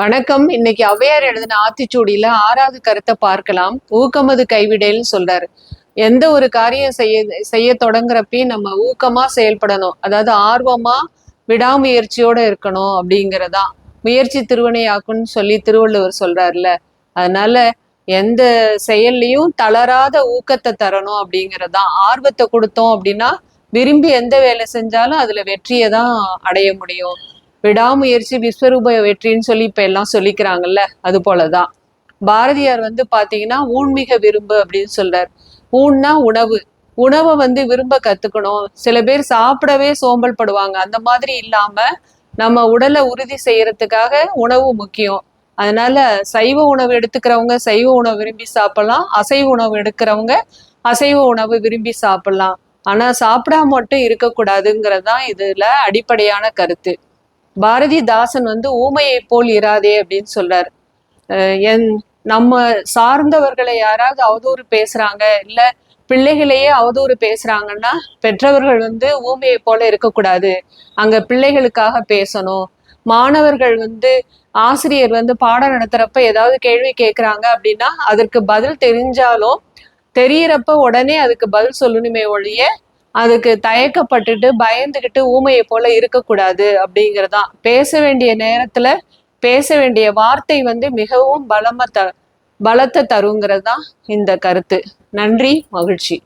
வணக்கம். இன்னைக்கு ஔவையார் எழுதின ஆத்திச்சூடியில ஆறாவது கருத்தை பார்க்கலாம். ஊக்கமது கைவிடேன்னு சொல்றாரு. எந்த ஒரு காரியம் செய்ய செய்ய தொடங்குறப்பையும் நம்ம ஊக்கமா செயல்படணும். அதாவது ஆர்வமா விடாமுயற்சியோட இருக்கணும் அப்படிங்கிறதா. முயற்சி திருவினையாக்குன்னு சொல்லி திருவள்ளுவர் சொல்றாருல அதனால எந்த செயல்லையும் தளராத ஊக்கத்தை தரணும் அப்படிங்கிறதா. ஆர்வத்தை கொடுத்தோம் அப்படின்னா விரும்பி எந்த வேலை செஞ்சாலும் அதுல வெற்றியை தான் அடைய முடியும். விடாமுயற்சி விஸ்வரூப வெற்றின்னு சொல்லி இப்ப எல்லாம் சொல்லிக்கிறாங்கல்ல அது போலதான். பாரதியார் வந்து பாத்தீங்கன்னா ஊன்மிக விரும்பு அப்படின்னு சொல்றார். ஊன்னா உணவு. உணவை வந்து விரும்ப கத்துக்கணும். சில பேர் சாப்பிடவே சோம்பல் படுவாங்க அந்த மாதிரி இல்லாம நம்ம உடலை உறுதி செய்யறதுக்காக உணவு முக்கியம். அதனால சைவ உணவு எடுத்துக்கிறவங்க சைவ உணவு விரும்பி சாப்பிடலாம். அசைவ உணவு எடுக்கிறவங்க அசைவ உணவு விரும்பி சாப்பிடலாம். ஆனா சாப்பிடாம மட்டும் இருக்கக்கூடாதுங்கிறது தான் இதுல அடிப்படையான கருத்து. பாரதிதாசன் வந்து ஊமையை போல் இராதே அப்படின்னு சொல்றாரு. என் நம்ம சார்ந்தவர்களை யாராவது அவதூறு பேசுறாங்க இல்ல பிள்ளைகளையே அவதூறு பேசுறாங்கன்னா பெற்றவர்கள் வந்து ஊமையை போல இருக்கக்கூடாது. அங்க பிள்ளைகளுக்காக பேசணும். மாணவர்கள் வந்து ஆசிரியர் வந்து பாடம் நடத்துறப்ப ஏதாவது கேள்வி கேட்குறாங்க அப்படின்னா அதற்கு பதில் தெரிஞ்சாலும் தெரியறப்ப உடனே அதுக்கு பதில் சொல்லணுமே ஒழிய அதுக்கு தயக்கப்பட்டுட்டு பயந்துகிட்டு ஊமையை போல இருக்கக்கூடாது அப்படிங்கிறதான் பேச வேண்டிய நேரத்துல பேச வேண்டிய வார்த்தை வந்து மிகவும் பலமா த பலத்தை தருங்கிறது தான் இந்த கருத்து. நன்றி மகிழ்ச்சி.